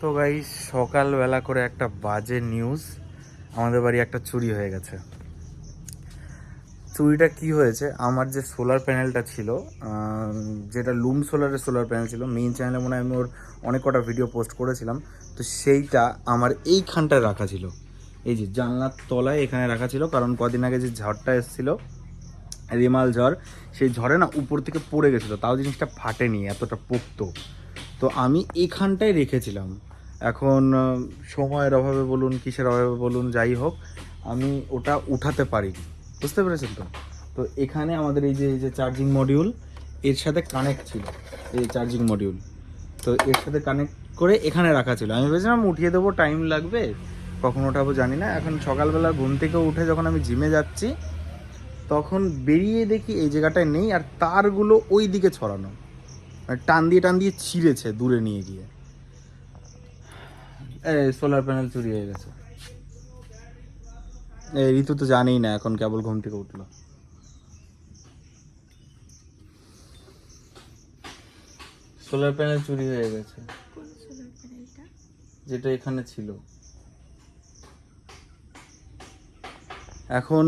তো গাই সকালবেলা করে একটা বাজে নিউজ আমাদের বাড়ি একটা চুরি হয়ে গেছে। চুরিটা কি হয়েছে? আমার যে সোলার প্যানেলটা ছিল যেটা লুম সোলারের সোলার প্যানেল ছিল মেইন চ্যানেলে মনে হয় আমি ওর অনেক কটা ভিডিও পোস্ট করেছিলাম। তো সেইটা আমার এইখানটায় রাখা ছিল। এই যে জানলার তলায় এখানে রাখা ছিল, কারণ কদিন আগে যে ঝড়টা এসেছিল, রেমাল ঝড়, সেই ঝড়ে না উপর থেকে পড়ে গেছিল। তাও জিনিসটা ফাটেনি, এতটা পোক্ত। তো আমি এখানটায় রেখেছিলাম। এখন সময়ের অভাবে বলুন, কিসের অভাবে বলুন, যাই হোক, আমি ওটা উঠাতে পারিনি বুঝতে পেরেছেন তো? তো এখানে আমাদের এই যে এই যে চার্জিং মডিউল এর সাথে কানেক্ট ছিল। এই চার্জিং মডিউল তো এর সাথে কানেক্ট করে এখানে রাখা ছিল। আমি ভেবেছিলাম উঠিয়ে দেবো টাইম লাগবে। কখন ওঠাবো জানি না। এখন সকালবেলা ঘুম থেকে উঠে যখন আমি জিমে যাচ্ছি, তখন বেরিয়ে দেখি এই জায়গাটায় নেই, আর তারগুলো ওই দিকে ছড়ানো। মানে টান দিয়ে টান দিয়ে ছিঁড়েছে দূরে নিয়ে গিয়ে। সোলার প্যানেল চুরি হয়ে গেছে। এই ঋতু তো জানেই না এখন কেবল ঘুম থেকে উঠল। সোলার প্যানেল চুরি হয়ে গেছে। যেটা এখানে ছিল। এখন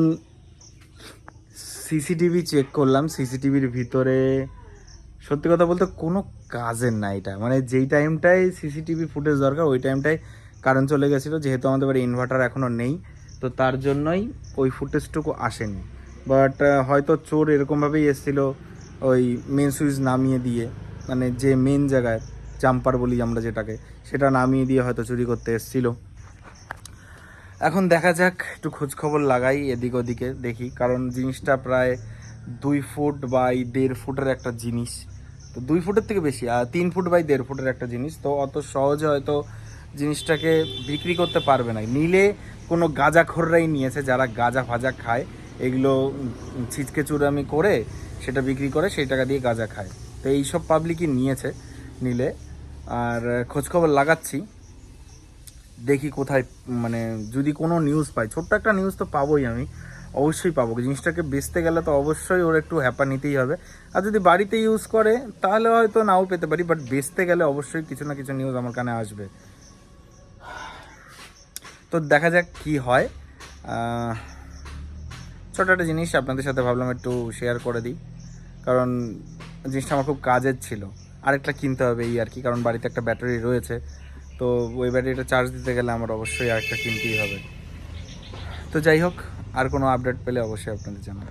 সিসিটিভি চেক করলাম। সিসিটিভির ভিতরে সত্যি কথা বলতে কোনো কাজের না এটা। মানে যেই টাইমটায় সিসিটিভি ফুটেজ দরকার, ওই টাইমটায় কারেন্ট চলে গেছিল, যেহেতু আমাদের বাড়ি ইনভার্টার এখনও নেই, তো তার জন্যই ওই ফুটেজটুকু আসেনি। বাট হয়তো চোর এরকমভাবেই এসেছিল ওই মেন সুইচ নামিয়ে দিয়ে মানে যে মেন জায়গায় জাম্পার বলি আমরা যেটাকে, সেটা নামিয়ে দিয়ে হয়তো চুরি করতে এসেছিল। এখন দেখা যাক, একটু খোঁজখবর লাগাই এদিক ওদিকে, দেখি। কারণ জিনিসটা প্রায় দুই ফুট বাই দেড় ফুটের একটা জিনিস। তো দুই ফুটের থেকে বেশি, আর তিন ফুট বাই দেড় ফুটের একটা জিনিস, তো অত সহজে হয়তো জিনিসটাকে বিক্রি করতে পারবে না। নিলে কোনো গাঁজা গাঁজাখোররাই নিয়েছে যারা গাঁজা ফাজা খায়, এগুলো ছিচকে চুরামি করে সেটা বিক্রি করে সেই টাকা দিয়ে গাঁজা খায়। তো এইসব পাবলিকই নিয়েছে নিলে। আর খোঁজখবর লাগাচ্ছি, দেখি কোথায় মানে যদি কোনো নিউজ পাই, ছোট্ট একটা নিউজ তো পাবোই আমি। অবশ্যই পাবো। জিনিসটাকে বেচতে গেলে তো অবশ্যই ওর একটু হ্যাপা নিতেই হবে। আর যদি বাড়িতে ইউজ করে, তাহলে হয়তো নাও পেতে পারি বাট বেচতে গেলে অবশ্যই কিছু না কিছু নিউজ আমার কানে আসবে। তো দেখা যাক কি হয়। ছোট একটা জিনিস আপনাদের সাথে ভাবলাম একটু শেয়ার করে দিই। কারণ জিনিসটা আমার খুব কাজের ছিল। আরেকটা কিনতে হবে এই আর কি, কারণ বাড়িতে একটা ব্যাটারি রয়েছে। তো ওই ব্যাটারিটা চার্জ দিতে গেলে আমার অবশ্যই আরেকটা কিনতেই হবে। তো যাই হোক আর কোনো আপডেট পেলে অবশ্যই আপনাদের জানাব